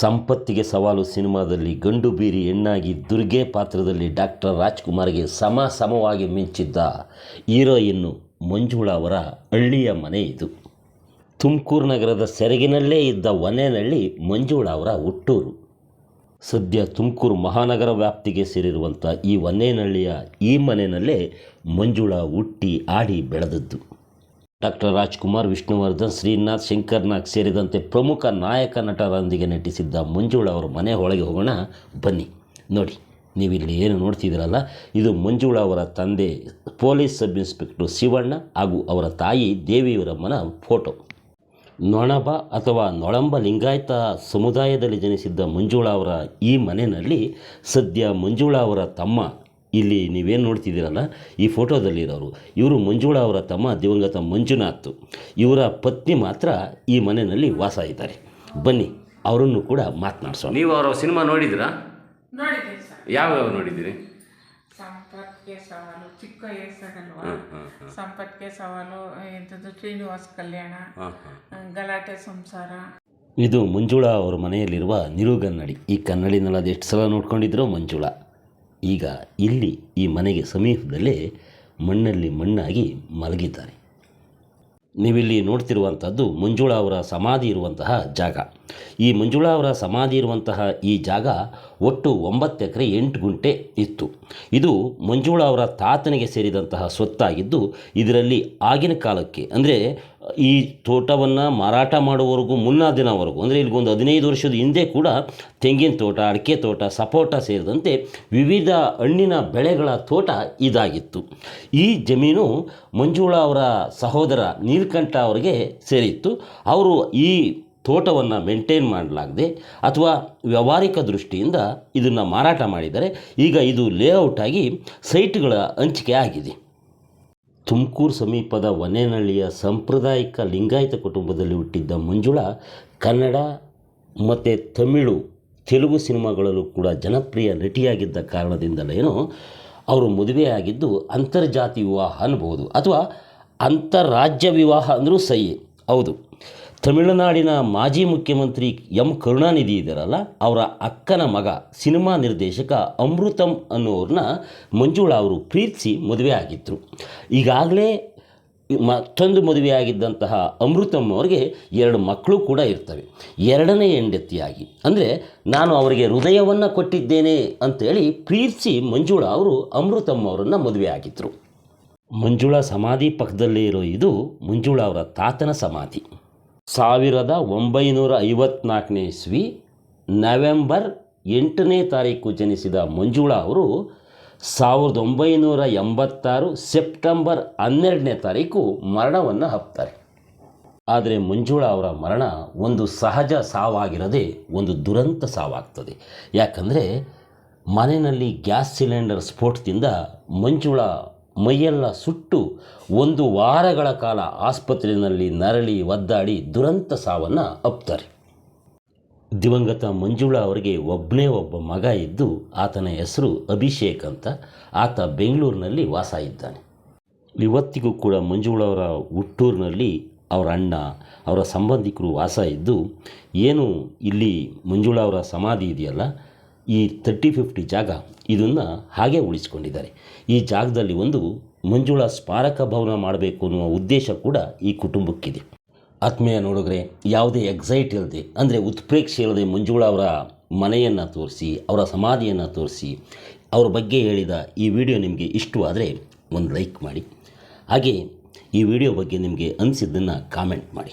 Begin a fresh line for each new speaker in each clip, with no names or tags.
ಸಂಪತ್ತಿಗೆ ಸವಾಲು ಸಿನಿಮಾದಲ್ಲಿ ಗಂಡು ಬೀರಿ ಹೆಣ್ಣಾಗಿ ದುರ್ಗೆ ಪಾತ್ರದಲ್ಲಿ ಡಾಕ್ಟರ್ ರಾಜ್ಕುಮಾರ್ಗೆ ಸಮ ಸಮವಾಗಿ ಮಿಂಚಿದ್ದ ಹೀರೋಯಿನ್ನು ಮಂಜುಳ ಅವರ ಹಳ್ಳಿಯ ಮನೆ ಇದು. ತುಮಕೂರು ನಗರದ ಸೆರಗಿನಲ್ಲೇ ಇದ್ದ ಒನೆನಹಳ್ಳಿ ಮಂಜುಳ ಅವರ ಹುಟ್ಟೂರು. ಸದ್ಯ ತುಮಕೂರು ಮಹಾನಗರ ವ್ಯಾಪ್ತಿಗೆ ಸೇರಿರುವಂಥ ಈ ಒನ್ನೇನಹಳ್ಳಿಯ ಈ ಮನೆಯಲ್ಲೇ ಮಂಜುಳಾ ಹುಟ್ಟಿ, ಆಡಿ ಬೆಳೆದದ್ದು. ಡಾಕ್ಟರ್ ರಾಜ್ಕುಮಾರ್, ವಿಷ್ಣುವರ್ಧನ್, ಶ್ರೀನಾಥ್, ಶಂಕರ್ನಾಗ್ ಸೇರಿದಂತೆ ಪ್ರಮುಖ ನಾಯಕ ನಟರೊಂದಿಗೆ ನಟಿಸಿದ್ದ ಮಂಜುಳ ಅವರ ಮನೆ ಒಳಗೆ ಹೋಗೋಣ, ಬನ್ನಿ. ನೋಡಿ, ನೀವಿಲ್ಲಿ ಏನು ನೋಡ್ತಿದ್ದೀರಲ್ಲ, ಇದು ಮಂಜುಳ ಅವರ ತಂದೆ, ಪೊಲೀಸ್ ಸಬ್ ಇನ್ಸ್ಪೆಕ್ಟರ್ ಶಿವಣ್ಣ ಹಾಗೂ ಅವರ ತಾಯಿ ದೇವಿಯವರಮ್ಮನ ಫೋಟೋ. ನೊಣಬ ಅಥವಾ ನೊಳಂಬ ಲಿಂಗಾಯತ ಸಮುದಾಯದಲ್ಲಿ ಜನಿಸಿದ್ದ ಮಂಜುಳ ಅವರ ಈ ಮನೆಯಲ್ಲಿ ಸದ್ಯ ಮಂಜುಳಾ ಅವರ ತಮ್ಮ ಇಲ್ಲಿ ನೀವೇನು ನೋಡ್ತಿದ್ದೀರಲ್ಲ ಈ ಫೋಟೋದಲ್ಲಿರೋರು ಇವರು ಮಂಜುಳಾ ಅವರ ತಮ್ಮ ದಿವಂಗತ ಮಂಜುನಾಥ್. ಇವರ ಪತ್ನಿ ಮಾತ್ರ ಈ ಮನೆಯಲ್ಲಿ ವಾಸ ಇದ್ದಾರೆ. ಬನ್ನಿ ಅವರನ್ನು ಕೂಡ ಮಾತನಾಡಿಸೋಣ.
ನೀವು ಅವರ ಸಿನಿಮಾ ನೋಡಿದ್ರಾ ಯಾವ್ಯಾವ ನೋಡಿದ್ದೀರಿ?
ಸಂಪತ್ಗೆ ಸವಾಲು ಚಿಕ್ಕ ವಯಸ್ಸಾಗಲ್ವಾ ಸಂಪತ್ಗೆ ಸವಾಲು ಎಂಥದ್ದು ಶ್ರೀನಿವಾಸ ಕಲ್ಯಾಣ ಗಲಾಟೆ ಸಂಸಾರ.
ಇದು ಮಂಜುಳಾ ಅವರ ಮನೆಯಲ್ಲಿರುವ ನಿರುಗನ್ನಡಿ. ಈ ಕನ್ನಡಿನಲ್ಲಿ ಅದು ಎಷ್ಟು ಸಲ ನೋಡ್ಕೊಂಡಿದ್ರು ಮಂಜುಳಾ? ಈಗ ಇಲ್ಲಿ ಈ ಮನೆಗೆ ಸಮೀಪದಲ್ಲೇ ಮಣ್ಣಲ್ಲಿ ಮಣ್ಣಾಗಿ ಮಲಗಿದ್ದಾರೆ. ನೀವಿಲ್ಲಿ ನೋಡ್ತಿರುವಂಥದ್ದು ಮಂಜುಳಾ ಅವರ ಸಮಾಧಿ ಇರುವಂತಹ ಜಾಗ. ಈ ಮಂಜುಳಾ ಅವರ ಸಮಾಧಿ ಇರುವಂತಹ ಈ ಜಾಗ ಒಟ್ಟು ಒಂಬತ್ತು ಎಕರೆ ಎಂಟು ಗುಂಟೆ ಇತ್ತು. ಇದು ಮಂಜುಳಾ ಅವರ ತಾತನಿಗೆ ಸೇರಿದಂತಹ ಸ್ವತ್ತಾಗಿದ್ದು, ಇದರಲ್ಲಿ ಆಗಿನ ಕಾಲಕ್ಕೆ ಅಂದರೆ ಈ ತೋಟವನ್ನು ಮಾರಾಟ ಮಾಡುವವರೆಗೂ ಮುನ್ನ ದಿನವರೆಗೂ, ಅಂದರೆ ಇಲ್ಲಿಗೊಂದು ಹದಿನೈದು ವರ್ಷದ ಹಿಂದೆ ಕೂಡ ತೆಂಗಿನ ತೋಟ, ಅಡಿಕೆ ತೋಟ, ಸಪೋಟ ಸೇರಿದಂತೆ ವಿವಿಧ ಹಣ್ಣಿನ ಬೆಳೆಗಳ ತೋಟ ಇದಾಗಿತ್ತು. ಈ ಜಮೀನು ಮಂಜುಳಾ ಅವರ ಸಹೋದರ ನೀಲಕಂಠ ಅವರಿಗೆ ಸೇರಿತ್ತು. ಅವರು ಈ ತೋಟವನ್ನು ಮೇಂಟೈನ್ ಮಾಡಲಾಗದೆ, ಅಥವಾ ವ್ಯಾವಹಾರಿಕ ದೃಷ್ಟಿಯಿಂದ ಇದನ್ನು ಮಾರಾಟ ಮಾಡಿದ್ದಾರೆ. ಈಗ ಇದು ಲೇಔಟ್ ಆಗಿ ಸೈಟ್ಗಳ ಹಂಚಿಕೆ ಆಗಿದೆ. ತುಮಕೂರು ಸಮೀಪದ ಒನೇನಹಳ್ಳಿಯ ಸಾಂಪ್ರದಾಯಿಕ ಲಿಂಗಾಯತ ಕುಟುಂಬದಲ್ಲಿ ಹುಟ್ಟಿದ್ದ ಮಂಜುಳಾ, ಕನ್ನಡ ಮತ್ತು ತಮಿಳು, ತೆಲುಗು ಸಿನಿಮಾಗಳಲ್ಲೂ ಕೂಡ ಜನಪ್ರಿಯ ನಟಿಯಾಗಿದ್ದ ಕಾರಣದಿಂದಲೇನೋ ಅವರು ಮದುವೆಯಾಗಿದ್ದು ಅಂತರ್ಜಾತಿ ವಿವಾಹ ಅನ್ಬೋದು ಅಥವಾ ಅಂತಾರಾಜ್ಯ ವಿವಾಹ ಅಂದರೂ ಸಹಿ. ಹೌದು. ತಮಿಳುನಾಡಿನ ಮಾಜಿ ಮುಖ್ಯಮಂತ್ರಿ ಎಂ ಕರುಣಾನಿಧಿ ಇದ್ದಾರಲ್ಲ ಅವರ ಅಕ್ಕನ ಮಗ ಸಿನಿಮಾ ನಿರ್ದೇಶಕ ಅಮೃತಂ ಅನ್ನೋರನ್ನ ಮಂಜುಳಾ ಅವರು ಪ್ರೀತಿಸಿ ಮದುವೆ ಆಗಿದ್ದರು ಈಗಾಗಲೇ ಮತ್ತೊಂದು ಮದುವೆಯಾಗಿದ್ದಂತಹ ಅಮೃತಮ್ ಅವರಿಗೆ ಎರಡು ಮಕ್ಕಳು ಕೂಡ ಇರ್ತವೆ. ಎರಡನೇ ಹೆಂಡತಿಯಾಗಿ. ಅಂದರೆ ನಾನು ಅವರಿಗೆ ಹೃದಯವನ್ನು ಕೊಟ್ಟಿದ್ದೇನೆ ಅಂತೇಳಿ ಪ್ರೀತಿಸಿ ಮಂಜುಳಾ ಅವರು ಅಮೃತಮ್ ಅವರನ್ನು ಮದುವೆ ಆಗಿದ್ದರು ಮಂಜುಳಾ ಸಮಾಧಿ ಪಕ್ಕದಲ್ಲೇ ಇರೋ ಇದು ಮಂಜುಳಾ ಅವರ ತಾತನ ಸಮಾಧಿ. ಸಾವಿರದ ಒಂಬೈನೂರ ಐವತ್ನಾಲ್ಕನೇ ಇಸ್ವಿ ನವೆಂಬರ್ ಎಂಟನೇ ತಾರೀಕು ಜನಿಸಿದ ಮಂಜುಳಾ ಅವರು ಸಾವಿರದ ಒಂಬೈನೂರ ಎಂಬತ್ತಾರು ಸೆಪ್ಟೆಂಬರ್ ಹನ್ನೆರಡನೇ ತಾರೀಕು ಮರಣವನ್ನು ಹಪ್ತಾರೆ ಆದರೆ ಮಂಜುಳಾ ಅವರ ಮರಣ ಒಂದು ಸಹಜ ಸಾವಾಗಿರದೆ ಒಂದು ದುರಂತ ಸಾವಾಗ್ತದೆ. ಯಾಕಂದರೆ ಮನೆಯಲ್ಲಿ ಗ್ಯಾಸ್ ಸಿಲಿಂಡರ್ ಸ್ಫೋಟದಿಂದ ಮಂಜುಳಾ ಮೈಯೆಲ್ಲ ಸುಟ್ಟು ಒಂದು ವಾರಗಳ ಕಾಲ ಆಸ್ಪತ್ರೆಯಲ್ಲಿ ನರಳಿ ಒದ್ದಾಡಿ ದುರಂತ ಸಾವನ್ನು ಅಪ್ತಾರೆ. ದಿವಂಗತ ಮಂಜುಳಾ ಅವರಿಗೆ ಒಬ್ಬನೇ ಒಬ್ಬ ಮಗ ಇದ್ದು ಆತನ ಹೆಸರು ಅಭಿಷೇಕ್ ಅಂತ ಆತ ಬೆಂಗಳೂರಿನಲ್ಲಿ ವಾಸ ಇದ್ದಾನೆ. ಇವತ್ತಿಗೂ ಕೂಡ ಮಂಜುಳಾ ಅವರ ಹುಟ್ಟೂರಿನಲ್ಲಿ ಅವರ ಅಣ್ಣ, ಅವರ ಸಂಬಂಧಿಕರು ವಾಸ ಇದ್ದು, ಏನು ಇಲ್ಲಿ ಮಂಜುಳಾ ಅವರ ಸಮಾಧಿ ಇದೆಯಲ್ಲ ಈ ತರ್ಟಿ ಫಿಫ್ಟಿ ಜಾಗ ಇದನ್ನು ಹಾಗೆ ಉಳಿಸ್ಕೊಂಡಿದ್ದಾರೆ. ಈ ಜಾಗದಲ್ಲಿ ಒಂದು ಮಂಜುಳಾ ಸ್ಮಾರಕ ಭವನ ಮಾಡಬೇಕು ಅನ್ನುವ ಉದ್ದೇಶ ಕೂಡ ಈ ಕುಟುಂಬಕ್ಕಿದೆ. ಆತ್ಮೀಯ ನೋಡಿದ್ರೆ ಯಾವುದೇ ಎಕ್ಸೈಟ್ ಇಲ್ಲದೆ, ಅಂದರೆ ಉತ್ಪ್ರೇಕ್ಷೆ ಇಲ್ಲದೆ ಮಂಜುಳಾ ಅವರ ಮನೆಯನ್ನು ತೋರಿಸಿ, ಅವರ ಸಮಾಧಿಯನ್ನು ತೋರಿಸಿ, ಅವ್ರ ಬಗ್ಗೆ ಹೇಳಿದ ಈ ವಿಡಿಯೋ ನಿಮಗೆ ಇಷ್ಟವಾದರೆ ಒಂದು ಲೈಕ್ ಮಾಡಿ. ಹಾಗೆ ಈ ವಿಡಿಯೋ ಬಗ್ಗೆ ನಿಮಗೆ ಅನಿಸಿದ್ದನ್ನು ಕಾಮೆಂಟ್ ಮಾಡಿ.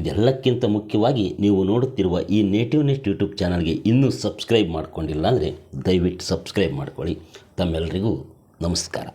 ಇದೆಲ್ಲಕ್ಕಿಂತ ಮುಖ್ಯವಾಗಿ ನೀವು ನೋಡುತ್ತಿರುವ ಈ ನೇಟಿವ್ ನೆಸ್ಟ್ ಯೂಟ್ಯೂಬ್ ಚಾನಲ್ಗೆ ಇನ್ನೂ ಸಬ್ಸ್ಕ್ರೈಬ್ ಮಾಡ್ಕೊಂಡಿಲ್ಲ ಅಂದರೆ ದಯವಿಟ್ಟು ಸಬ್ಸ್ಕ್ರೈಬ್ ಮಾಡ್ಕೊಳ್ಳಿ. ತಮ್ಮೆಲ್ಲರಿಗೂ ನಮಸ್ಕಾರ.